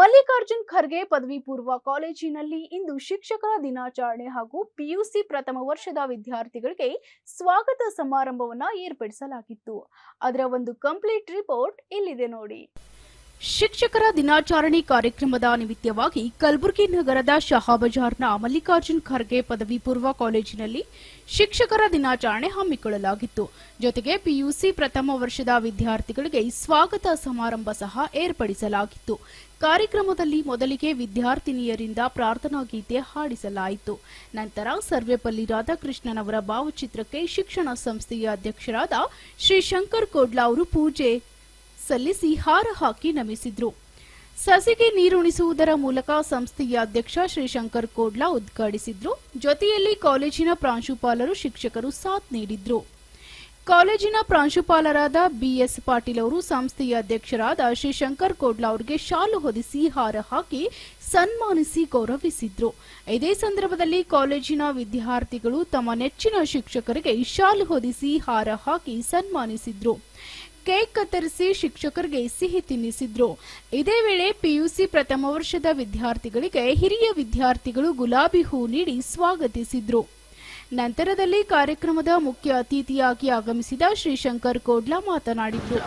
ಮಲ್ಲಿಕಾರ್ಜುನ್ ಖರ್ಗೆ ಪದವಿ ಪೂರ್ವ ಕಾಲೇಜಿನಲ್ಲಿ ಇಂದು ಶಿಕ್ಷಕರ ದಿನಾಚರಣೆ ಹಾಗೂ ಪಿಯುಸಿ ಪ್ರಥಮ ವರ್ಷದ ವಿದ್ಯಾರ್ಥಿಗಳಿಗೆ ಸ್ವಾಗತ ಸಮಾರಂಭವನ್ನು ಏರ್ಪಡಿಸಲಾಗಿತ್ತು. ಅದರ ಒಂದು ಕಂಪ್ಲೀಟ್ ರಿಪೋರ್ಟ್ ಇಲ್ಲಿದೆ ನೋಡಿ. ಶಿಕ್ಷಕರ ದಿನಾಚರಣೆ ಕಾರ್ಯಕ್ರಮದ ನಿಮಿತ್ತವಾಗಿ ಕಲಬುರಗಿ ನಗರದ ಶಹಾಬಜಾರ್ನ ಮಲ್ಲಿಕಾರ್ಜುನ್ ಖರ್ಗೆ ಪದವಿ ಪೂರ್ವ ಕಾಲೇಜಿನಲ್ಲಿ ಶಿಕ್ಷಕರ ದಿನಾಚರಣೆ ಹಮ್ಮಿಕೊಳ್ಳಲಾಗಿತ್ತು. ಜೊತೆಗೆ ಪಿಯುಸಿ ಪ್ರಥಮ ವರ್ಷದ ವಿದ್ಯಾರ್ಥಿಗಳಿಗೆ ಸ್ವಾಗತ ಸಮಾರಂಭ ಸಹ ಏರ್ಪಡಿಸಲಾಗಿತ್ತು. ಕಾರ್ಯಕ್ರಮದಲ್ಲಿ ಮೊದಲಿಗೆ ವಿದ್ಯಾರ್ಥಿನಿಯರಿಂದ ಪ್ರಾರ್ಥನಾ ಗೀತೆ ಹಾಡಿಸಲಾಯಿತು. ನಂತರ ಸರ್ವೇಪಲ್ಲಿ ರಾಧಾಕೃಷ್ಣನವರ ಭಾವಚಿತ್ರಕ್ಕೆ ಶಿಕ್ಷಣ ಸಂಸ್ಥೆಯ ಅಧ್ಯಕ್ಷರಾದ ಶ್ರೀ ಶಂಕರ್ ಕೋಡ್ಲಾ ಅವರು ಪೂಜೆ ಸಲ್ಲಿಸಿ ಹಾರ ಹಾಕಿ ನಮಿಸಿದ್ರು. ಸಸಿಗೆ ನೀರುಣಿಸುವುದರ ಮೂಲಕ ಸಂಸ್ಥೆಯ ಅಧ್ಯಕ್ಷ ಶ್ರೀಶಂಕರ್ ಕೋಡ್ಲಾ ಉದ್ಘಾಟಿಸಿದ್ರು. ಜೊತೆಯಲ್ಲಿ ಕಾಲೇಜಿನ ಪ್ರಾಂಶುಪಾಲರು ಶಿಕ್ಷಕರು ಸಾಥ್ ನೀಡಿದ್ರು. ಕಾಲೇಜಿನ ಪ್ರಾಂಶುಪಾಲರಾದ ಬಿಎಸ್ ಪಾಟೀಲ್ ಅವರು ಸಂಸ್ಥೆಯ ಅಧ್ಯಕ್ಷರಾದ ಶ್ರೀಶಂಕರ್ ಕೋಡ್ಲಾ ಅವರಿಗೆ ಶಾಲು ಹೊದಿಸಿ ಹಾರ ಹಾಕಿ ಸನ್ಮಾನಿಸಿ ಗೌರವಿಸಿದ್ರು. ಇದೇ ಸಂದರ್ಭದಲ್ಲಿ ಕಾಲೇಜಿನ ವಿದ್ಯಾರ್ಥಿಗಳು ತಮ್ಮ ನೆಚ್ಚಿನ ಶಿಕ್ಷಕರಿಗೆ ಶಾಲು ಹೊದಿಸಿ ಹಾರ ಹಾಕಿ ಸನ್ಮಾನಿಸಿದ್ರು. ಕೇಕ್ ಕತ್ತರಿಸಿ ಶಿಕ್ಷಕರಿಗೆ ಸಿಹಿ ತಿನ್ನಿಸಿದ್ರು. ಇದೇ ವೇಳೆ ಪಿಯುಸಿ ಪ್ರಥಮ ವರ್ಷದ ವಿದ್ಯಾರ್ಥಿಗಳಿಗೆ ಹಿರಿಯ ವಿದ್ಯಾರ್ಥಿಗಳು ಗುಲಾಬಿ ಹೂ ನೀಡಿ ಸ್ವಾಗತಿಸಿದ್ರು. ನಂತರದಲ್ಲಿ ಕಾರ್ಯಕ್ರಮದ ಮುಖ್ಯ ಅತಿಥಿಯಾಗಿ ಆಗಮಿಸಿದ ಶ್ರೀಶಂಕರ್ ಕೋಡ್ಲಾ ಮಾತನಾಡಿದ್ರು.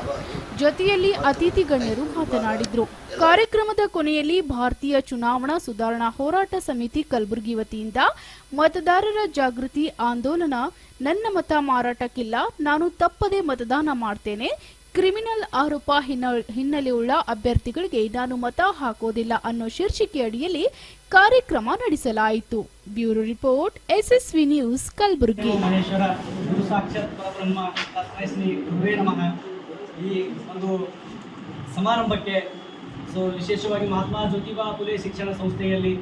ಜೊತೆಯಲ್ಲಿ ಅತಿಥಿ ಗಣ್ಯರು ಮಾತನಾಡಿದ್ರು. ಕಾರ್ಯಕ್ರಮದ ಕೊನೆಯಲ್ಲಿ ಭಾರತೀಯ ಚುನಾವಣಾ ಸುಧಾರಣಾ ಹೋರಾಟ ಸಮಿತಿ ಕಲಬುರಗಿ ವತಿಯಿಂದ ಮತದಾರರ ಜಾಗೃತಿ ಆಂದೋಲನ, ನನ್ನ ಮತ ಮಾರಾಟಕ್ಕಿಲ್ಲ, ನಾನು ತಪ್ಪದೆ ಮತದಾನ ಮಾಡ್ತೇನೆ. ಕ್ರಿಮಿನಲ್ ಆರೋಪ ಹಿನ್ನ- ಹಿನ್ನೆಲೆಯುಳ್ಳ ಅಭ್ಯರ್ಥಿಗಳಿಗೆ ನಾನು ಮತ ಹಾಕೋದಿಲ್ಲ ಅನ್ನೋ ಶೀರ್ಷಿಕೆ ಅಡಿಯಲ್ಲಿ ಕಾರ್ಯಕ್ರಮ ನಡೆಸಲಾಯಿತು. Bureau report, SSV news Kalaburagi. ಈ ಒಂದು ಸಮಾರಂಭಕ್ಕೆ, ಸೊ ವಿಶೇಷವಾಗಿ ಮಹಾತ್ಮ ಜ್ಯೋತಿಬಾ ಪುಲೆ ಶಿಕ್ಷಣ ಸಂಸ್ಥೆಯಲ್ಲಿ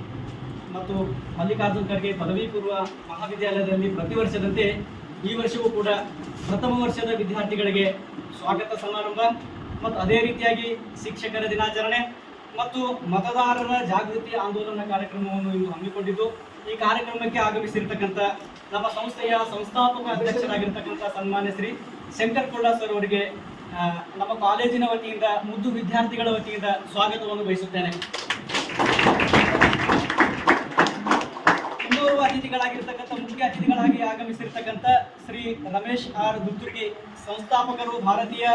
ಮತ್ತು ಮಲ್ಲಿಕಾರ್ಜುನ್ ಖರ್ಗೆ ಪದವಿ ಪೂರ್ವ ಮಹಾವಿದ್ಯಾಲಯದಲ್ಲಿ ಪ್ರತಿ ವರ್ಷದಂತೆ ಈ ವರ್ಷವೂ ಕೂಡ ಪ್ರಥಮ ವರ್ಷದ ವಿದ್ಯಾರ್ಥಿಗಳಿಗೆ ಸ್ವಾಗತ ಸಮಾರಂಭ ಮತ್ತು ಅದೇ ರೀತಿಯಾಗಿ ಶಿಕ್ಷಕರ ದಿನಾಚರಣೆ ಮತ್ತು ಮತದಾರರ ಜಾಗೃತಿ ಆಂದೋಲನ ಕಾರ್ಯಕ್ರಮವನ್ನು ಇಂದು ಹಮ್ಮಿಕೊಂಡಿದ್ದು. ಈ ಕಾರ್ಯಕ್ರಮಕ್ಕೆ ಆಗಮಿಸಿರ್ತಕ್ಕಂಥ ನಮ್ಮ ಸಂಸ್ಥೆಯ ಸಂಸ್ಥಾಪಕ ಅಧ್ಯಕ್ಷರಾಗಿರ್ತಕ್ಕಂಥ ಸನ್ಮಾನ್ಯ ಶ್ರೀ ಶಂಕರ್ ಕೋಡಾ ಸರ್ ಅವರಿಗೆ ನಮ್ಮ ಕಾಲೇಜಿನ ವತಿಯಿಂದ, ಮುದ್ದು ವಿದ್ಯಾರ್ಥಿಗಳ ವತಿಯಿಂದ ಸ್ವಾಗತವನ್ನು ಬಯಸುತ್ತೇನೆ. ಮುಂದುವರುವ ಅತಿಥಿಗಳಾಗಿರ್ತಕ್ಕಂಥ, ಮುಖ್ಯ ಅತಿಥಿಗಳಾಗಿ ಆಗಮಿಸಿರ್ತಕ್ಕಂಥ ಶ್ರೀ ರಮೇಶ್ ಆರ್ ದುರ್ಗಿ ಸಂಸ್ಥಾಪಕರು, ಭಾರತೀಯ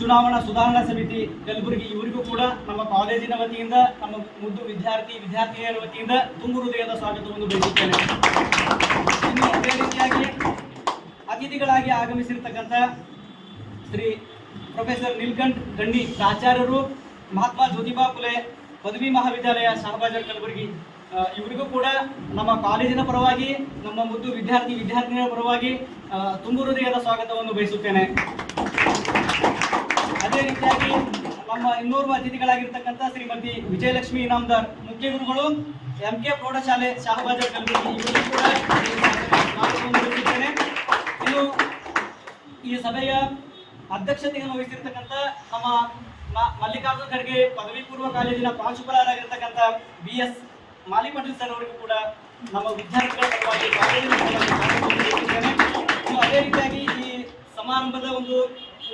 ಚುನಾವಣಾ ಸುಧಾರಣಾ ಸಮಿತಿ ಕಲಬುರಗಿ. ಇವರಿಗೂ ಕೂಡ ನಮ್ಮ ಕಾಲೇಜಿನ ವತಿಯಿಂದ, ನಮ್ಮ ಮುದ್ದು ವಿದ್ಯಾರ್ಥಿ, ವಿದ್ಯಾರ್ಥಿನಿಯರ ವತಿಯಿಂದ ತುಂಬು ಹೃದಯದ ಸ್ವಾಗತವನ್ನು ಬಯಸುತ್ತೇನೆ. ಇನ್ನು ಅದೇ ರೀತಿಯಾಗಿ ಅತಿಥಿಗಳಾಗಿ ಆಗಮಿಸಿರ್ತಕ್ಕಂಥ ಶ್ರೀ ಪ್ರೊಫೆಸರ್ ನೀಲ್ಕಂಠ್ ಗಂಡಿ ಪ್ರಾಚಾರ್ಯರು, ಮಹಾತ್ಮ ಜ್ಯೋತಿಬಾ ಫುಲೆ, ಪದವಿ ಮಹಾವಿದ್ಯಾಲಯ ಶಹಬಾಜರ್ ಕಲಬುರಗಿ. ಇವರಿಗೂ ಕೂಡ ನಮ್ಮ ಕಾಲೇಜಿನ ಪರವಾಗಿ, ನಮ್ಮ ಮುದ್ದು ವಿದ್ಯಾರ್ಥಿ ವಿದ್ಯಾರ್ಥಿನಿಯರ ಪರವಾಗಿ ತುಂಬ ಹೃದಯದ ಸ್ವಾಗತವನ್ನು ಬಯಸುತ್ತೇನೆ. ಅದೇ ರೀತಿಯಾಗಿ ನಮ್ಮ ಇನ್ನೂರು ಅತಿಥಿಗಳಾಗಿರ್ತಕ್ಕಂಥ ಶ್ರೀಮತಿ ವಿಜಯಲಕ್ಷ್ಮಿ ಇನಾಮದಾರ್, ಮುಖ್ಯ ಗುರುಗಳು, ಎಂ ಕೆ ಪ್ರೌಢಶಾಲೆ ಶಹಬಾಜರ್ ಕಲಬುರಗಿ. ಇವರಿಗೂ ಕೂಡ ಇನ್ನು ಈ ಸಭೆಯ ಅಧ್ಯಕ್ಷತೆಯನ್ನು ವಹಿಸಿರ್ತಕ್ಕಂಥ ನಮ್ಮ ಮಲ್ಲಿಕಾರ್ಜುನ ಖರ್ಗೆ ಪದವಿ ಪೂರ್ವ ಕಾಲೇಜಿನ ಪ್ರಾಂಶುಪಾಲರಾಗಿರ್ತಕ್ಕಂಥ B S Mali Patil sir ಅವರಿಗೂ ಕೂಡ ನಮ್ಮ ವಿದ್ಯಾರ್ಥಿಗಳ ಪರವಾಗಿ ಅದೇ ರೀತಿಯಾಗಿ ಈ ಸಮಾರಂಭದ ಒಂದು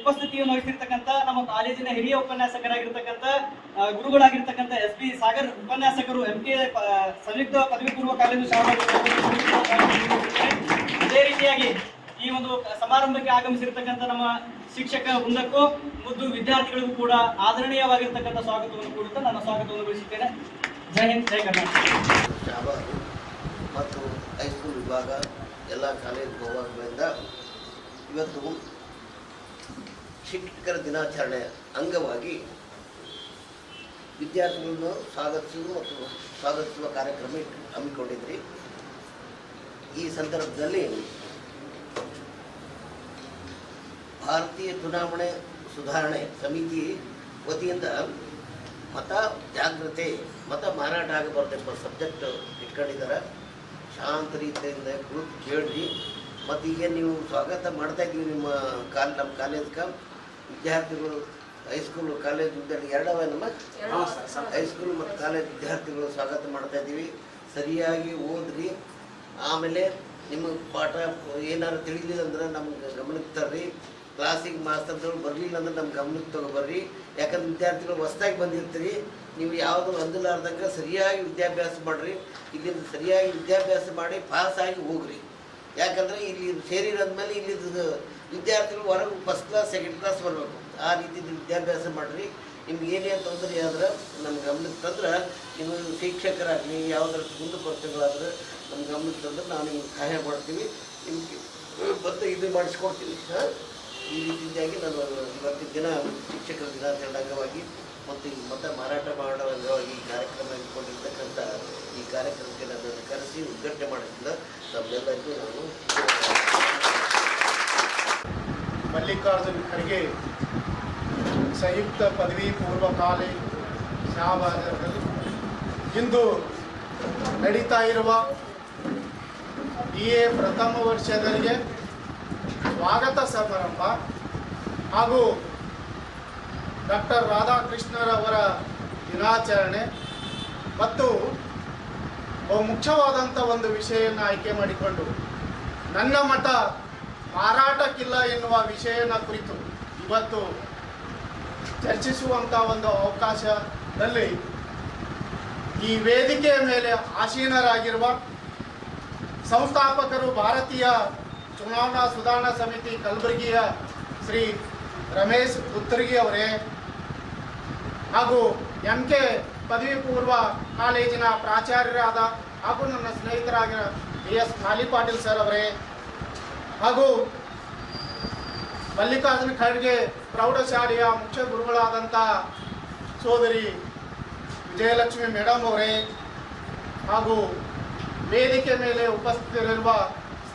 ಉಪಸ್ಥಿತಿಯನ್ನು ವಹಿಸಿರ್ತಕ್ಕಂಥ ನಮ್ಮ ಕಾಲೇಜಿನ ಹಿರಿಯ ಉಪನ್ಯಾಸಕರಾಗಿರ್ತಕ್ಕಂಥ ಗುರುಗಳಾಗಿರ್ತಕ್ಕಂಥ ಎಸ್ ಬಿ ಸಾಗರ್ ಉಪನ್ಯಾಸಕರು ಎಂ ಕೆ ಸಂಯುಕ್ತ ಪದವಿ ಪೂರ್ವ ಕಾಲೇಜು ಶಾಲಾ, ಅದೇ ರೀತಿಯಾಗಿ ಈ ಒಂದು ಸಮಾರಂಭಕ್ಕೆ ಆಗಮಿಸಿರ್ತಕ್ಕಂಥ ನಮ್ಮ ಶಿಕ್ಷಕ ವೃಂದಕ್ಕೂ ಮತ್ತು ವಿದ್ಯಾರ್ಥಿಗಳಿಗೂ ಕೂಡ ಆದರಣೀಯವಾಗಿರ್ತಕ್ಕಂಥ ಸ್ವಾಗತವನ್ನು ಕೊಡುತ್ತಾ ನನ್ನ ಸ್ವಾಗತವನ್ನು ಬಯಸುತ್ತೇನೆ ಜೈ ಹಿಂದ್, ಜೈ ಕರ್ನಾಟಕ. ವಿಭಾಗ, ಎಲ್ಲ ಕಾಲೇಜ್ ವಿಭಾಗಗಳಿಂದ ಇವತ್ತು ಶಿಕ್ಷಕರ ದಿನಾಚರಣೆ ಅಂಗವಾಗಿ ವಿದ್ಯಾರ್ಥಿಗಳನ್ನು ಸ್ವಾಗತಿಸುವುದು ಮತ್ತು ಸ್ವಾಗತಿಸುವ ಕಾರ್ಯಕ್ರಮ ಹಮ್ಮಿಕೊಂಡಿದ್ರಿ. ಈ ಸಂದರ್ಭದಲ್ಲಿ ಭಾರತೀಯ ಚುನಾವಣೆ ಸುಧಾರಣೆ ಸಮಿತಿ ವತಿಯಿಂದ ಮತ ಜಾಗೃತಿ ಮತ ಮಾರಾಟ ಆಗಬಾರ್ದು ಎಂಬ ಸಬ್ಜೆಕ್ಟ್ ಇಟ್ಕೊಂಡಿದ್ದಾರೆ. ಶಾಂತ ರೀತಿಯಿಂದ ಕುಳಿತು ಕೇಳ್ರಿ ಮತ್ತು ಈಗ ನೀವು ಸ್ವಾಗತ ಮಾಡ್ತಾ ಇದ್ದೀವಿ ನಿಮ್ಮ ಕಾಲ್ ನಮ್ಮ ಕಾಲೇಜ್ಗೆ ವಿದ್ಯಾರ್ಥಿಗಳು ಹೈಸ್ಕೂಲ್ ಕಾಲೇಜ್ ವಿದ್ಯಾರ್ಥಿ ಎರಡವ ನಮ್ಮ ಹೈಸ್ಕೂಲ್ ಮತ್ತು ಕಾಲೇಜ್ ವಿದ್ಯಾರ್ಥಿಗಳು ಸ್ವಾಗತ ಮಾಡ್ತಾ ಇದ್ದೀವಿ. ಸರಿಯಾಗಿ ಓದ್ರಿ. ಆಮೇಲೆ ನಿಮಗೆ ಪಾಠ ಏನಾದ್ರು ತಿಳಿಲಿಲ್ಲ ಅಂದ್ರೆ ನಮ್ಗೆ ಗಮನಿಸ್ತಾರ್ರಿ ತರ್ರಿ. ಕ್ಲಾಸಿಗೆ ಮಾಸ್ತರ್ದವ್ರು ಬರಲಿಲ್ಲ ಅಂದ್ರೆ ನಮ್ಮ ಗಮನಕ್ಕೆ ತಗೊಬರ್ರಿ ಯಾಕಂದ್ರೆ ವಿದ್ಯಾರ್ಥಿಗಳು ಹೊಸ್ದಾಗಿ ಬಂದಿರ್ತೀರಿ. ನೀವು ಯಾವುದು ಹೊಂದಲಾರ್ದಂಗೆ ಸರಿಯಾಗಿ ವಿದ್ಯಾಭ್ಯಾಸ ಮಾಡಿರಿ. ಇಲ್ಲಿಂದ ಸರಿಯಾಗಿ ವಿದ್ಯಾಭ್ಯಾಸ ಮಾಡಿ ಪಾಸ್ ಆಗಿ ಹೋಗ್ರಿ. ಯಾಕಂದರೆ ಇಲ್ಲಿ ಸೇರಿರೋದ್ಮೇಲೆ ಇಲ್ಲಿ ವಿದ್ಯಾರ್ಥಿಗಳು ಹೊರಗೆ ಫಸ್ಟ್ ಕ್ಲಾಸ್ ಸೆಕೆಂಡ್ ಕ್ಲಾಸ್ ಬರಬೇಕು. ಆ ರೀತಿ ವಿದ್ಯಾಭ್ಯಾಸ ಮಾಡಿರಿ. ನಿಮ್ಗೆ ಏನೇ ತೊಂದರೆ ಆದ್ರೆ ನಮ್ಮ ಗಮನಕ್ಕೆ ತಂದ್ರೆ ನೀವು ಶಿಕ್ಷಕರಾಗಲಿ ಯಾವುದರ ಮುಂದೆ ಕೊರತೆಗಳಾದ್ರೆ ನಮ್ಮ ಗಮನಕ್ಕೆ ತಂದ್ರೆ ನಾನು ನಿಮ್ಗೆ ಸಹಾಯ ಮಾಡ್ತೀನಿ. ನಿಮ್ಗೆ ಬಂದು ಇದು ಮಾಡಿಸ್ಕೊಡ್ತೀನಿ. ಹಾಂ? ಈ ರೀತಿಯಾಗಿ ನಾನು ಇವತ್ತಿನ ದಿನ ಶಿಕ್ಷಕರ ದಿನಾಚರಣೆ ಅಂಗವಾಗಿ ಮತ್ತು ಈ ಮತ ಮಾರಾಟ ಮಾಡುವ ಅಂಗವಾಗಿ ಈ ಕಾರ್ಯಕ್ರಮ ಇಟ್ಕೊಂಡಿರ್ತಕ್ಕಂಥ ಈ ಕಾರ್ಯಕ್ರಮಕ್ಕೆ ನನ್ನನ್ನು ಕರೆಸಿ ಉದ್ಘಾಟನೆ ಮಾಡೋದ್ರಿಂದ ನಮ್ಮೆಲ್ಲರಿಗೂ ನಾನು ಮಲ್ಲಿಕಾರ್ಜುನ್ ಖರ್ಗೆ ಸಂಯುಕ್ತ ಪದವಿ ಪೂರ್ವ ಕಾಲೇಜು ಶಹಾಬಾದರಲ್ಲಿ ಇಂದು ನಡೀತಾ ಇರುವ ಬಿ ಎ ಪ್ರಥಮ ವರ್ಷದವರಿಗೆ ಸ್ವಾಗತ ಸಮಾರಂಭ ಹಾಗೂ ಡಾಕ್ಟರ್ ರಾಧಾಕೃಷ್ಣರವರ ದಿನಾಚರಣೆ ಮತ್ತು ಬಹು ಮುಖ್ಯವಾದಂಥ ಒಂದು ವಿಷಯವನ್ನು ಆಯ್ಕೆ ಮಾಡಿಕೊಂಡು ನನ್ನ ಮಠ ಮಾರಾಟಕ್ಕಿಲ್ಲ ಎನ್ನುವ ವಿಷಯನ ಕುರಿತು ಇವತ್ತು ಚರ್ಚಿಸುವಂಥ ಒಂದು ಅವಕಾಶದಲ್ಲಿ ಈ ವೇದಿಕೆಯ ಮೇಲೆ ಆಸೀನರಾಗಿರುವ ಸಂಸ್ಥಾಪಕರು ಭಾರತೀಯ ಚುನಾವಣಾ ಸುಧಾರಣಾ ಸಮಿತಿ ಕಲಬುರಗಿಯ ಶ್ರೀ ರಮೇಶ್ ಉತ್ತರ್ಗಿ ಅವರೇ ಹಾಗೂ ಎಂ ಕೆ ಪದವಿ ಪೂರ್ವ ಕಾಲೇಜಿನ ಪ್ರಾಚಾರ್ಯರಾದ ಹಾಗೂ ನನ್ನ ಸ್ನೇಹಿತರಾಗಿರೋ ಬಿ ಎಸ್ ಖಾಲಿ ಪಾಟೀಲ್ ಸರ್ ಅವರೇ ಹಾಗೂ ಮಲ್ಲಿಕಾರ್ಜುನ ಖರ್ಗೆ ಪ್ರೌಢಶಾಲೆಯ ಮುಖ್ಯ ಗುರುಗಳಾದಂಥ ಸೋದರಿ ವಿಜಯಲಕ್ಷ್ಮಿ ಮೇಡಮ್ ಅವರೇ ಹಾಗೂ ವೇದಿಕೆ ಮೇಲೆ ಉಪಸ್ಥಿತರಿರುವ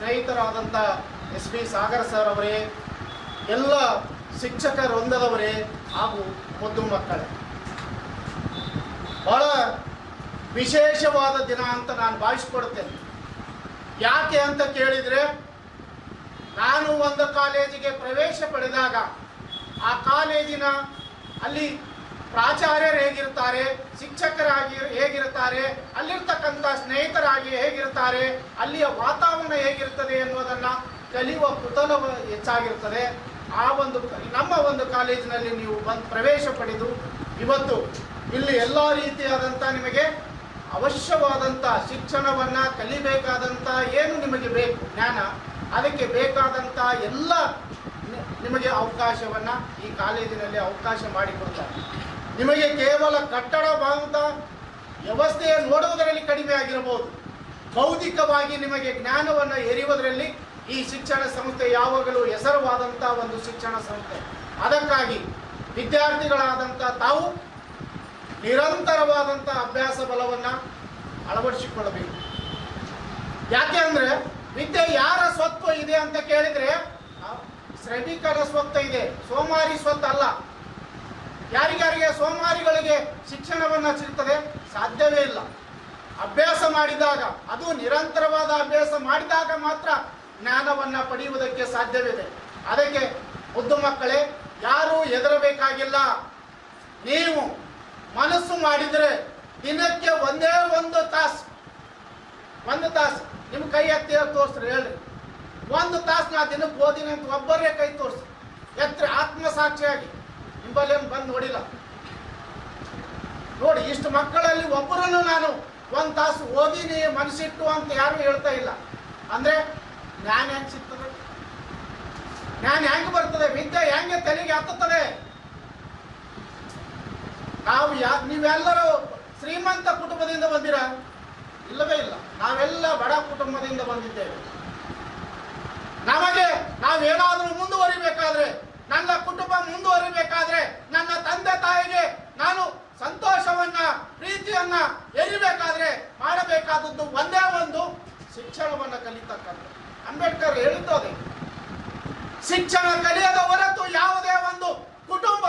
ಸ್ನೇಹಿತರಾದಂಥ ಎಸ್ ಪಿ ಸಾಗರ್ ಸರ್ ಅವರೇ, ಎಲ್ಲ ಶಿಕ್ಷಕ ವೃಂದದವರೇ ಹಾಗೂ ಮುದ್ದು ಮಕ್ಕಳೇ. ಬಹಳ ವಿಶೇಷವಾದ ದಿನ ಅಂತ ನಾನು ಭಾವಿಸ್ಕೊಡ್ತೇನೆ. ಯಾಕೆ ಅಂತ ಕೇಳಿದರೆ, ನಾನು ಒಂದು ಕಾಲೇಜಿಗೆ ಪ್ರವೇಶ ಪಡೆದಾಗ ಆ ಕಾಲೇಜಿನ ಅಲ್ಲಿ ಪ್ರಾಚಾರ್ಯರು ಹೇಗಿರ್ತಾರೆ ಶಿಕ್ಷಕರಾಗಿ ಹೇಗಿರ್ತಾರೆ ಅಲ್ಲಿರ್ತಕ್ಕಂಥ ಸ್ನೇಹಿತರಾಗಿ ಹೇಗಿರ್ತಾರೆ ಅಲ್ಲಿಯ ವಾತಾವರಣ ಹೇಗಿರ್ತದೆ ಎನ್ನುವುದನ್ನು ಕಲಿಯುವ ಕುತೂಹಲ ಹೆಚ್ಚಾಗಿರ್ತದೆ ಆ ಒಂದು ನಮ್ಮ ಒಂದು ಕಾಲೇಜಿನಲ್ಲಿ ನೀವು ಬಂದು ಪ್ರವೇಶ ಪಡೆದು ಇವತ್ತು ಇಲ್ಲಿ ಎಲ್ಲ ರೀತಿಯಾದಂಥ ನಿಮಗೆ ಅವಶ್ಯವಾದಂಥ ಶಿಕ್ಷಣವನ್ನು ಕಲಿಬೇಕಾದಂಥ ಏನು ನಿಮಗೆ ಬೇಕು, ಜ್ಞಾನ, ಅದಕ್ಕೆ ಬೇಕಾದಂಥ ಎಲ್ಲ ನಿಮಗೆ ಅವಕಾಶವನ್ನು ಈ ಕಾಲೇಜಿನಲ್ಲಿ ಅವಕಾಶ ಮಾಡಿಕೊಡ್ತಾರೆ. ನಿಮಗೆ ಕೇವಲ ಕಟ್ಟಡ ಬಾಂಧ ವ್ಯವಸ್ಥೆಯ ನೋಡುವುದರಲ್ಲಿ ಕಡಿಮೆ ಆಗಿರಬಹುದು. ಬೌದ್ಧಿಕವಾಗಿ ನಿಮಗೆ ಜ್ಞಾನವನ್ನು ಎರಿಯುವುದರಲ್ಲಿ ಈ ಶಿಕ್ಷಣ ಸಂಸ್ಥೆ ಯಾವಾಗಲೂ ಹೆಸರುವಾದಂಥ ಒಂದು ಶಿಕ್ಷಣ ಸಂಸ್ಥೆ. ಅದಕ್ಕಾಗಿ ವಿದ್ಯಾರ್ಥಿಗಳಾದಂಥ ತಾವು ನಿರಂತರವಾದಂಥ ಅಭ್ಯಾಸ ಬಲವನ್ನು ಅಳವಡಿಸಿಕೊಳ್ಳಬೇಕು. ಯಾಕೆ ಅಂದರೆ ವಿದ್ಯೆ ಯಾರ ಸ್ವತ್ತು ಇದೆ ಅಂತ ಕೇಳಿದರೆ ಶ್ರಮಿಕರ ಸ್ವತ್ತು ಇದೆ, ಸೋಮಾರಿ ಸ್ವತ್ತು ಅಲ್ಲ ಯಾರಿಗಾರಿಗೆ ಸೋಮಾರಿಗಳಿಗೆ ಶಿಕ್ಷಣವನ್ನು ಸಿಗ್ತದೆ? ಸಾಧ್ಯವೇ ಇಲ್ಲ. ಅಭ್ಯಾಸ ಮಾಡಿದಾಗ, ಅದು ನಿರಂತರವಾದ ಅಭ್ಯಾಸ ಮಾಡಿದಾಗ ಮಾತ್ರ ಜ್ಞಾನವನ್ನು ಪಡೆಯುವುದಕ್ಕೆ ಸಾಧ್ಯವಿದೆ. ಅದಕ್ಕೆ ಮುದ್ದು ಮಕ್ಕಳೇ, ಯಾರೂ ಹೆದರಬೇಕಾಗಿಲ್ಲ. ನೀವು ಮನಸ್ಸು ಮಾಡಿದರೆ ದಿನಕ್ಕೆ ಒಂದೇ ಒಂದು ತಾಸು. ಒಂದು ತಾಸು. ನಿಮ್ಮ ಕೈ ಎತ್ತಿ ತೋರಿಸ್ರಿ, ಹೇಳ್ರಿ. ಒಂದು ತಾಸು ನಾ ದಿನಕ್ಕೆ ಓದಿನಿ ಅಂತ ಒಬ್ಬರೇ ಕೈ ತೋರಿಸ್ರಿ. ಎತ್ತರ, ಆತ್ಮಸಾಕ್ಷಿಯಾಗಿ. ನಿಂಬಲ್ಲಿ ಬಂದು ನೋಡಿಲ್ಲ. ನೋಡಿ, ಇಷ್ಟು ಮಕ್ಕಳಲ್ಲಿ ಒಬ್ಬರನ್ನು ನಾನು ಒಂದು ತಾಸು ಓದಿನಿ ಮನಸ್ಸಿಟ್ಟು ಅಂತ ಯಾರು ಹೇಳ್ತಾ ಇಲ್ಲ. ಅಂದ್ರೆ, ಜ್ಞಾನ ಹೆಂಗೆ ಸಿಗ್ತದೆ? ಜ್ಞಾನ ಹೆಂಗ್ ಬರ್ತದೆ? ವಿದ್ಯೆ ಹೆಂಗೆ ತಲೆಗೆ ಹತ್ತುತ್ತದೆ? ನಾವು ಯಾ, ನೀವೆಲ್ಲರೂ ಶ್ರೀಮಂತ ಕುಟುಂಬದಿಂದ ಬಂದಿರ? ಇಲ್ಲವೇ ಇಲ್ಲ. ನಾವೆಲ್ಲ ಬಡ ಕುಟುಂಬದಿಂದ ಬಂದಿದ್ದೇವೆ. ನಮಗೆ ನಾವೇನಾದರೂ ಮುಂದುವರಿಬೇಕಾದ್ರೆ ನನ್ನ ಕುಟುಂಬ ಮುಂದುವರಿಬೇಕಾದ್ರೆ ನನ್ನ ತಂದೆ ತಾಯಿಗೆ ನಾನು ಸಂತೋಷವನ್ನ, ಪ್ರೀತಿಯನ್ನ ಎರಿಬೇಕಾದ್ರೆ ಮಾಡಬೇಕಾದದ್ದು ಒಂದೇ ಒಂದು ಶಿಕ್ಷಣವನ್ನ ಕಲಿತಕ್ಕಂಥ ಅಂಬೇಡ್ಕರ್ ಹೇಳುತ್ತದೆ, ಶಿಕ್ಷಣ ಕಲಿಯದ ಹೊರತು ಯಾವುದೇ ಒಂದು ಕುಟುಂಬ,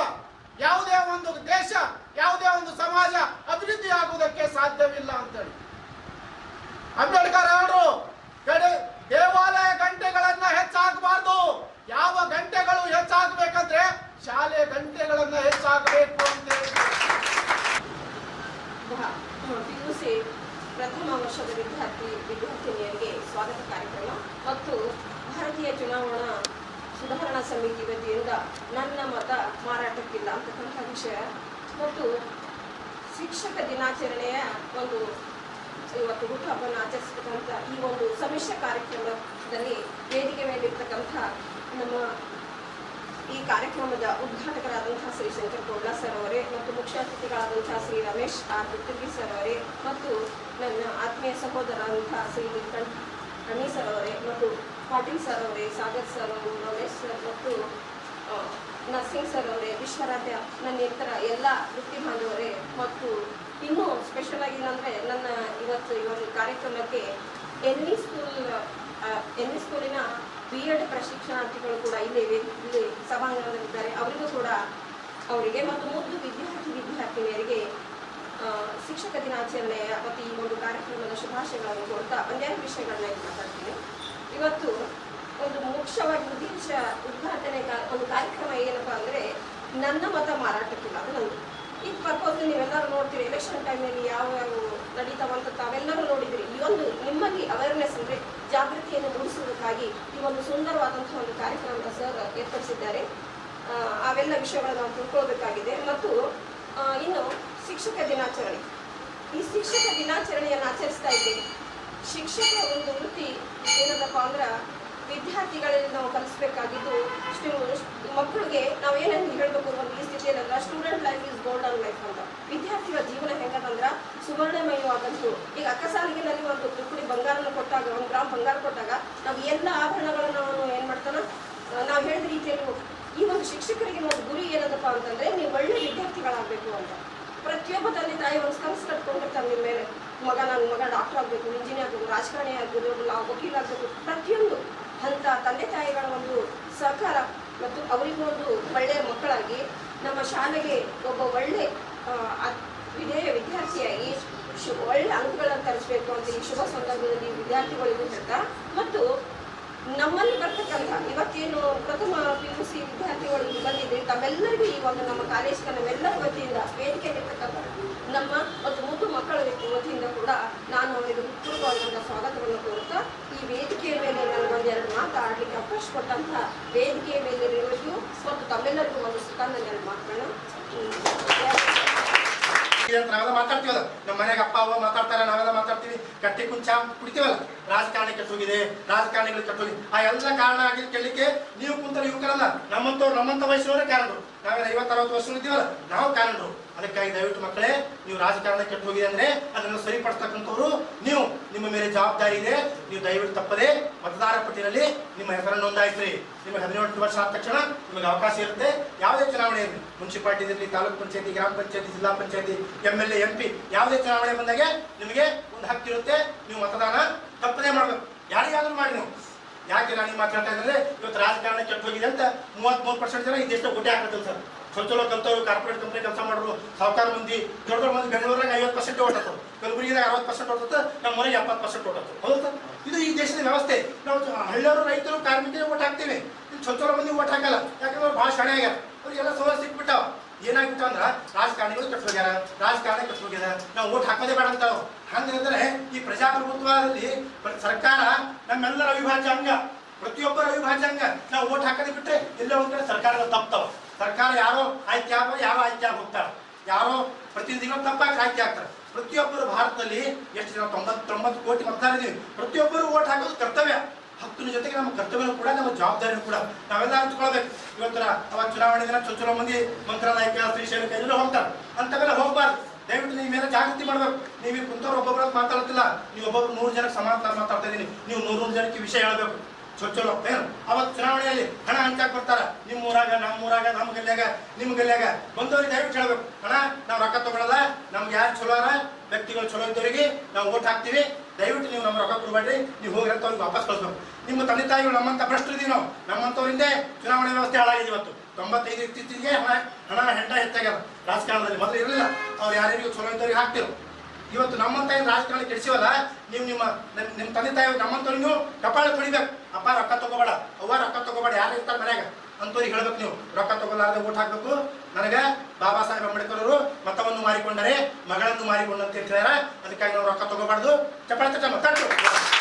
ಯಾವುದೇ ಒಂದು ದೇಶ, ಯಾವುದೇ ಒಂದು ಸಮಾಜ ಅಭಿವೃದ್ಧಿ ಆಗುವುದಕ್ಕೆ ಸಾಧ್ಯವಿಲ್ಲ ಅಂತೇಳಿ. ಅಂಬೇಡ್ಕರ್ ಅವರು ದೇವಾಲಯ ಗಂಟೆಗಳನ್ನ ಹೆಚ್ಚಾಗಬಾರ್ದು. ಯಾವ ಗಂಟೆಗಳು ಹೆಚ್ಚಾಗಬೇಕಂದ್ರೆ ಶಾಲೆ ಗಂಟೆಗಳನ್ನ ಹೆಚ್ಚಾಗಬೇಕು ಅಂತ ಪಿಯುಸಿ ಪ್ರಥಮ ವರ್ಷದ ವಿದ್ಯಾರ್ಥಿ ವಿದ್ಯಾರ್ಥಿನಿಯರಿಗೆ ಸ್ವಾಗತ ಕಾರ್ಯಕ್ರಮ ಮತ್ತು ಭಾರತೀಯ ಚುನಾವಣಾ ಸುಧಾರಣಾ ಸಮಿತಿ ವತಿಯಿಂದ ನನ್ನ ಮತ ಮಾರಾಟಕ್ಕಿಲ್ಲ ಅಂತಕ್ಕಂಥ ವಿಷಯ. ಮತ್ತು ಶಿಕ್ಷಕ ದಿನಾಚರಣೆಯ ಒಂದು ಇವತ್ತು ಹುಟ್ಟುಹಬ್ಬವನ್ನು ಆಚರಿಸತಕ್ಕಂಥ ಈ ಒಂದು ಸಮಿಶ್ರ ಕಾರ್ಯಕ್ರಮದಲ್ಲಿ ವೇದಿಕೆ ಮೇಲಿರ್ತಕ್ಕಂಥ ನಮ್ಮ ಈ ಕಾರ್ಯಕ್ರಮದ ಉದ್ಘಾಟಕರಾದಂತಹ ಶ್ರೀ ಶಂಕರ್ ಕೋಡ್ಲಾ ಸರ್ ಅವರೇ ಮತ್ತು ಮುಖ್ಯ ಅತಿಥಿಗಳಾದಂತಹ ಶ್ರೀ ರಮೇಶ್ ಆರ್ ಗುತ್ತಿಗಿ ಸರ್ ಅವರೇ ಮತ್ತು ನನ್ನ ಆತ್ಮೀಯ ಸಹೋದರಾದಂತಹ ಶ್ರೀ ನೀಲಕಂಠ ರಮೇಶ್ ಸರ್ ಅವರೇ ಮತ್ತು ಪಾಟೀಲ್ ಸರ್ ಅವರೇ, ಸಾಗರ್ ಸರ್ ಅವರು, ರಮೇಶ್ ಸರ್ ಮತ್ತು ನರ್ಸಿಂಗ್ ಸರ್ ಅವರೇ, ವಿಶ್ವರಾಧ್ಯ ನನ್ನ ಇತರ ಎಲ್ಲ ವೃತ್ತಿ ಬಾಂಧವರೇ ಮತ್ತು ಇನ್ನೂ ಸ್ಪೆಷಲ್ ಆಗಿ ಏನಂದರೆ ನನ್ನ ಇವತ್ತು ಈ ಒಂದು ಕಾರ್ಯಕ್ರಮಕ್ಕೆ N E school N E ಸ್ಕೂಲಿನ ಬಿ ಎಡ್ ಪ್ರಶಿಕ್ಷಣಾರ್ಥಿಗಳು ಕೂಡ ಇಲ್ಲಿ ಇಲ್ಲಿ ಸಭಾಂಗಣದಲ್ಲಿದ್ದಾರೆ. ಅವರಿಗೂ ಕೂಡ ಅವರಿಗೆ ಮತ್ತು ಮೊದಲು ವಿದ್ಯಾರ್ಥಿ ವಿದ್ಯಾರ್ಥಿನಿಯರಿಗೆ ಶಿಕ್ಷಕ ದಿನಾಚರಣೆಯ ಮತ್ತು ಈ ಒಂದು ಕಾರ್ಯಕ್ರಮದ ಶುಭಾಶಯಗಳನ್ನು ಕೊಡ್ತಾ ಒಂದೆರಡು ವಿಷಯಗಳನ್ನ ಇಲ್ಲಿ ಮಾತಾಡ್ತೀನಿ. ಇವತ್ತು ಒಂದು ಮುಖ್ಯವಾಗಿ ಉದ್ದೇಶ ಉದ್ಘಾಟನೆ ಒಂದು ಕಾರ್ಯಕ್ರಮ ಏನಪ್ಪ ಅಂದರೆ ನನ್ನ ಮತ ಮಾರಾಟಕ್ಕಿಲ್ಲ, ಅದು ನಂದು. ಈ ಪರ್ಪೋಸ್ ನೀವೆಲ್ಲರೂ ನೋಡ್ತೀರಿ ಎಲೆಕ್ಷನ್ ಟೈಮಲ್ಲಿ ಯಾವ ಯಾವ ನಡೀತಾವಂತ ತಾವೆಲ್ಲರೂ ನೋಡಿದಿರಿ ಈ ಒಂದು ನಿಮ್ಮಲ್ಲಿ ಅವೇರ್ನೆಸ್ ಅಂದರೆ ಜಾಗೃತಿಯನ್ನು ಮೂಡಿಸುವುದಕ್ಕಾಗಿ ಈ ಒಂದು ಸುಂದರವಾದಂತಹ ಒಂದು ಕಾರ್ಯಕ್ರಮದ ಸರ್ ಏರ್ಪಡಿಸಿದ್ದಾರೆ. ಅವೆಲ್ಲ ವಿಷಯಗಳನ್ನು ನಾವು ತಿಳ್ಕೊಳ್ಬೇಕಾಗಿದೆ. ಮತ್ತು ಇನ್ನು ಶಿಕ್ಷಕ ದಿನಾಚರಣೆ. ಈ ಶಿಕ್ಷಕ ದಿನಾಚರಣೆಯನ್ನು ಆಚರಿಸ್ತಾ ಇದ್ದೇವೆ ಶಿಕ್ಷಕ ಒಂದು ವೃತ್ತಿ ಏನದಪ್ಪ ಅಂದ್ರೆ ವಿದ್ಯಾರ್ಥಿಗಳಲ್ಲಿ ನಾವು ಕಲಿಸ್ಬೇಕಾಗಿದ್ದು ಮಕ್ಕಳಿಗೆ ನಾವು ಏನೇನು ಹೇಳಬೇಕು ಒಂದು ಈ ಸ್ಥಿತಿಯಲ್ಲಿ ಅಂದ್ರೆ student life is golden life ಅಂತ. ವಿದ್ಯಾರ್ಥಿಗಳ ಜೀವನ ಹೆಂಗದಂದ್ರೆ ಸುವರ್ಣಮಯವಾದಂತು ಈಗ ಅಕ್ಕಸಾಲಿಗೆನಲ್ಲಿ ಒಂದು ತುಕುಡಿ ಬಂಗಾರನ ಕೊಟ್ಟಾಗ, ಒಂದು ಗ್ರಾಮ್ ಬಂಗಾರ ಕೊಟ್ಟಾಗ ನಾವು ಎಲ್ಲ ಆಭರಣಗಳನ್ನು ಅವನು ಏನು ಮಾಡ್ತಾನ? ನಾವು ಹೇಳಿದ ರೀತಿಯಲ್ಲಿ ಈ ಒಂದು ಶಿಕ್ಷಕರಿಗೆ ಒಂದು ಗುರಿ ಏನದಪ್ಪ ಅಂತಂದ್ರೆ ನೀವು ಒಳ್ಳೆ ವಿದ್ಯಾರ್ಥಿಗಳಾಗಬೇಕು ಅಂತ. ಪ್ರತಿಯೊಬ್ಬ ತಂದೆ ತಾಯಿ ಒಂದು ಕನಸು ಕಟ್ಕೊಂಡಿರ್ತಾರೆ ನಿಮ್ಮ ಮೇಲೆ. ಮಗ ನನ್ನ ಮಗ ಡಾಕ್ಟರ್ ಆಗಬೇಕು ಇಂಜಿನಿಯರ್ ಆಗಬೇಕು, ರಾಜಕಾರಣಿ ಆಗ್ಬೋದು ನಾವು ವಕೀಲ ಆಗಬೇಕು, ಪ್ರತಿಯೊಂದು. ಅಂತ ತಂದೆ ತಾಯಿಗಳ ಒಂದು ಸಹಕಾರ ಮತ್ತು ಅವರಿಗೂ ಒಂದು ಒಳ್ಳೆಯ ಮಕ್ಕಳಾಗಿ ನಮ್ಮ ಶಾಲೆಗೆ ಒಬ್ಬ ಒಳ್ಳೆ ವಿಧೇಯ ವಿದ್ಯಾರ್ಥಿಯಾಗಿ ಶು, ಒಳ್ಳೆ ಅಂಕಗಳನ್ನು ತರಿಸಬೇಕು ಅಂತ ಈ ಶುಭ ಸಂದರ್ಭದಲ್ಲಿ ವಿದ್ಯಾರ್ಥಿಗಳಿಗೂ ಹೇಳ್ತಾ ಮತ್ತು ನಮ್ಮಲ್ಲಿ ಬರ್ತಕ್ಕಂಥ ಇವತ್ತೇನು ಪ್ರಥಮ ಪಿ ಯು ಸಿ ವಿದ್ಯಾರ್ಥಿಗಳು ಇಲ್ಲಿ ತಮ್ಮೆಲ್ಲರಿಗೂ ಈ ಒಂದು ನಮ್ಮ ಕಾಲೇಜಿನ ನಮ್ಮೆಲ್ಲರ ವತಿಯಿಂದ ವೇದಿಕೆಯಲ್ಲಿರ್ತಕ್ಕಂಥ ನಮ್ಮ ಒಂದು ಮುದ್ದು ಮಕ್ಕಳ ವತಿಯಿಂದ ಕೂಡ ನಾನು ಅವರಿಗೆ ಹೃತ್ಪೂರ್ವವಾದಂಥ ಸ್ವಾಗತವನ್ನು ಕೋರುತ್ತಾ ಈ ವೇದಿಕೆಯ ಮೇಲೆ ನನಗೊಂದೆರಡು ಮಾತಾಡಲಿಕ್ಕೆ ಅವಕಾಶ ಕೊಟ್ಟಂತ ವೇದಿಕೆಯ ಮೇಲೆ ನಿಮಗೂ ಮತ್ತು ತಮ್ಮೆಲ್ಲರಿಗೂ ಒಂದು ಸುಖಾನ ಎರಡು ಮಾತುಗಳನ್ನು ಮಾತಾಡ್ತೀವಲ್ಲ, ನಮ್ಮ ಮನೆಗೆ ಅಪ್ಪ ಅವ್ವ ಮಾತಾಡ್ತಾರೆ, ನಾವೆಲ್ಲ ಮಾತಾಡ್ತೀವಿ ಕಟ್ಟಿ ಕುಂಚ ಕುಡಿತೀವಲ್ಲ ರಾಜಕಾರಣ ಕೆಟ್ಟೋಗಿದೆ ರಾಜಕಾರಣಿಗಳು ಕೆಟ್ಟೋಗಿದೆ, ಆ ಎಲ್ಲ ಕಾರಣ ಆಗಿ ಕೇಳಲಿಕ್ಕೆ ನೀವು ಕುಂತರೆ ಯುವಕರಲ್ಲ ನಮ್ಮಂತವ್ರು ನಮ್ಮಂತ ವಯಸ್ಸಿನವರೇ ಕಾರಣರು ನಾವೆಲ್ಲ ಐವತ್ತು, ಅರವತ್ತು ವರ್ಷ ಇದ್ದೀವಲ್ಲ, ನಾವು ಕಾರಣರು ಅದಕ್ಕಾಗಿ ದಯವಿಟ್ಟು ಮಕ್ಕಳೇ, ನೀವು ರಾಜಕಾರಣ ಕೆಟ್ಟು ಹೋಗಿದೆ ಅಂದ್ರೆ ಅದನ್ನು ಸರಿಪಡಿಸ್ತಕ್ಕಂಥವ್ರು ನೀವು. ನಿಮ್ಮ ಮೇಲೆ ಜವಾಬ್ದಾರಿ ಇದೆ, ನೀವು ದಯವಿಟ್ಟು ತಪ್ಪದೆ ಮತದಾರ ಪಟ್ಟಿಯಲ್ಲಿ ನಿಮ್ಮ ಹೆಸರನ್ನು ನೋಂದಾಯಿಸ್ರಿ. ನಿಮಗೆ ಹದಿನೆಂಟು ವರ್ಷ ಆದ ತಕ್ಷಣ ನಿಮಗೆ ಅವಕಾಶ ಇರುತ್ತೆ. ಯಾವುದೇ ಚುನಾವಣೆ ಇರಲಿ. ಮುನ್ಸಿಪಾಲಿಟಿ ಇರಲಿ, ತಾಲೂಕು ಪಂಚಾಯತಿ, ಗ್ರಾಮ ಪಂಚಾಯತಿ, ಜಿಲ್ಲಾ ಪಂಚಾಯತಿ M L A M P ಯಾವುದೇ ಚುನಾವಣೆ ಬಂದಾಗ ನಿಮಗೆ ಒಂದು ಹಕ್ಕಿರುತ್ತೆ ನೀವು ಮತದಾನ ತಪ್ಪದೇ ಮಾಡಬೇಕು. ಯಾರಿಗಾದ್ರೂ ಮಾಡಿ ನೀವು. ಯಾಕೆ ನಾನು ಮಾತಾಡ್ತಾ ಇದ್ರೆ ಇವತ್ತು ರಾಜಕಾರಣ ಕೆಟ್ಟು ಹೋಗಿದೆ ಅಂತ ಮೂವತ್ಮೂರು ಪರ್ಸೆಂಟ್ ಜನ ಇದೆಷ್ಟು ಗುಡ್ಡೆ ಸರ್. ಚಲೋ ಚಲೋ ಕಲ್ತವ್ರು ಕಾರ್ಪೊರೇಟ್ ಕಂಪ್ನಿ ಕೆಲಸ ಮಾಡೋರು, ಸಾವುಕಾರ ಮಂದಿ ದೊಡ್ಡ ದೊಡ್ಡ ಮಂದಿ ಬೆಂಗಳೂರಾಗ ಐವತ್ತು ಪರ್ಸೆಂಟ್ ಓಡತ್ತು ಕಲಬುರಗಿದಾಗ ಅರವತ್ತು ಪರ್ಸೆಂಟ್ ಓಡತ್ತೆ ನಮ್ಮ ಮನೆಗೆ ಎಪ್ಪತ್ತು ಪರ್ಸೆಂಟ್ ಓಡತ್ತು ಹೌದಾ? ಇದು ಈ ದೇಶದ ವ್ಯವಸ್ಥೆ. ನಾವು ಹಳ್ಳಿಯವರು, ರೈತರು, ಕಾರ್ಮಿಕರಿಗೆ ಓಟ್ ಹಾಕ್ತೀವಿ. ಚಲೋ ಚಲೋ ಮಂದಿ ಓಟ್ ಹಾಕಲ್ಲ. ಯಾಕಂದ್ರೆ ಭಾಳ ಶಾಣೆ ಆಗ್ಯಾರ. ಅವ್ರಿಗೆಲ್ಲ ಸೋಲ ಸಿಕ್ಬಿಟ್ಟಾವ. ಏನಾಗ್ಬಿಟ್ಟು ಅಂದ್ರೆ, ರಾಜಕಾರಣಿಗಳು ಕಟ್ ಹೋಗ್ಯಾರ ರಾಜಕಾರಣಿ ಕಟ್ ನಾವು ಓಟ್ ಹಾಕೋದೇ ಬೇಡ ಅಂತಾವ. ಹಂಗಂದ್ರೆ ಈ ಪ್ರಜಾಪ್ರಭುತ್ವದಲ್ಲಿ ಪ್ರ- ಸರ್ಕಾರ ನಮ್ಮೆಲ್ಲರ ಅವಿಭಾಜ್ಯ ಅಂಗ. ಪ್ರತಿಯೊಬ್ಬರ ಅವಿಭಾಜ್ಯ ಅಂಗ. ನಾವು ಓಟ್ ಹಾಕೋದೇ ಬಿಟ್ಟರೆ ಎಲ್ಲ ಒಂದ್ ಕಡೆ ಸರ್ಕಾರಗಳು ತಪ್ತಾವ. ಸರ್ಕಾರ ಯಾರೋ ಆಯ್ಕೆ ಆಗೋ ಯಾರೋ ಆಯ್ಕೆ ಆಗಿ ಯಾರೋ ಪ್ರತಿನಿಧಿಗಳು ತಪ್ಪಾಗಿ ಆಯ್ಕೆ ಆಗ್ತಾರೆ. ಪ್ರತಿಯೊಬ್ಬರು ಭಾರತದಲ್ಲಿ ಎಷ್ಟು ಜನ? ತೊಂಬತ್ತೊಂಬತ್ತು ಕೋಟಿ ಮತದಾರ ಇದೀವಿ ಪ್ರತಿಯೊಬ್ಬರು ಓಟ್ ಹಾಕೋದು ಕರ್ತವ್ಯ. ಹಕ್ಕಿನ ಜೊತೆಗೆ ನಮ್ಮ ಕರ್ತವ್ಯ ಕೂಡ, ನಮ್ಮ ಜವಾಬ್ದಾರಿ ಕೂಡ ನಾವೆಲ್ಲ ಹಂಚ್ಕೊಳ್ಬೇಕು. ಇವತ್ತರ ಅವಾಗ ಚುನಾವಣೆ ದಿನ ಚೊಚ್ಚಲ ಮಂದಿ ಮಂತ್ರಾಲಯಕ್ಕೆ ಶ್ರೀಶೈಲ ಕೈಲೆಲ್ಲ ಹೋಗ್ತಾರೆ. ಅಂತವೆಲ್ಲ ಹೋಗ್ಬಾರ್ದು. ದಯವಿಟ್ಟು ನೀವು ಮೇಲೆ ಜಾಗೃತಿ ಮಾಡ್ಬೇಕು. ನೀವು ಕುಂತವ್ರು ಒಬ್ಬೊಬ್ಬರ ಮಾತಾಡ್ತಿಲ್ಲ ನೀವು ಒಬ್ಬೊಬ್ರು ನೂರು ಜನಕ್ಕೆ ಸಮಾನ ಮಾತಾಡ್ತಾ ಇದ್ದೀನಿ. ನೀವು ನೂರು ಜನಕ್ಕೆ ವಿಷಯ ಹೇಳ್ಬೇಕು. ಚೊಚ್ಚಲು ಏನು ಅವತ್ತು ಚುನಾವಣೆಯಲ್ಲಿ ಹಣ ಹಂಚಾಕ್ ಬರ್ತಾರ. ನಿಮ್ಮ ಊರಾಗ ನಮ್ಮ ಊರಾಗ ನಮ್ಮ ಗಲ್ಯಾಗ ನಿಮ್ಮ ಗಲ್ಯಾಗ ಬಂದವ್ರಿಗೆ ದಯವಿಟ್ಟು ಹೇಳ್ಬೇಕು ಹಣ ನಾವು ರೊಕ್ಕ ತಗೊಳಲ್ಲ. ನಮ್ಗೆ ಯಾರು ಚಲೋ ಅರ ವ್ಯಕ್ತಿಗಳು ಚಲೋ ಇದ್ದವರಿಗೆ ನಾವು ಓಟ್ ಹಾಕ್ತೀವಿ. ದಯವಿಟ್ಟು ನೀವು ನಮ್ಮ ರೊಕ್ಕ ಕೊಡಬೇಡ್ರಿ. ನೀವು ಹೋಗಿ ಅಂತ ಅವ್ರಿಗೆ ವಾಪಸ್ ಕಳಿಸ್ಬೇಕು. ನಿಮ್ಮ ತಂದೆ ತಾಯಿಗಳು ನಮ್ಮಂತ ಭ್ರಷ್ಟರು ಇದೀವಿ ನಾವು. ನಮ್ಮಂತವರಿಂದ ಚುನಾವಣೆ ವ್ಯವಸ್ಥೆ ಹಾಳಾಗಿದೆ ಇವತ್ತು. ತೊಂಬತ್ತೈದು ಇತ್ತೀಚೆಗೆ ಹಣ ಹಣ ಹೆಂಡ ಹೆಚ್ಚಾಗ್ಯದ. ರಾಜಕಾರಣದಲ್ಲಿ ಮೊದಲು ಇರಲಿಲ್ಲ. ಅವ್ರು ಯಾರ್ಯಾರಿಗೂ ಚಲೋ ಇದ್ದವ್ರಿಗೆ ಹಾಕ್ತಿರು. ಇವತ್ತು ನಮ್ಮ ತಾಯಿ ರಾಜಕಾರಣ ಕೆಡಿಸಿವಲ್ಲ, ನೀವು ನಿಮ್ಮ ನಿಮ್ಮ ತಂದೆ ತಾಯಿ ನಮ್ಮಂತವ್ರಿಗೆ ನೀವು ಕಪಾಳ ಕುಡಿಬೇಕು ಅಪ್ಪ ರೊಕ್ಕ ತಗೋಬೇಡ, ಅವ್ವ ರೊಕ್ಕ ತಗೋಬೇಡ, ಯಾರು ಇರ್ತಾರೆ ಮನ್ಯಾಗ? ಅಂತವ್ರಿಗೆ ಹೇಳ್ಬೇಕು ನೀವು. ರೊಕ್ಕ ತಗೋಲಾರದೆ ಊಟ ಹಾಕ್ಬೇಕು. ನನಗೆ ಬಾಬಾ ಸಾಹೇಬ್ ಅಂಬೇಡ್ಕರ್ ಅವರು ಮತವನ್ನು ಮಾರಿಕೊಂಡರೆ, ಮಗಳನ್ನು ಮಾರಿಕೊಂಡಂತ ಹೇಳ್ತಾರೆ ಅದಕ್ಕಾಗಿ ನಾವು ರೊಕ್ಕ ತಗೋಬಾರ್ದು. ಚಪ್ಪಾಳೆ ತಟ್ಟ.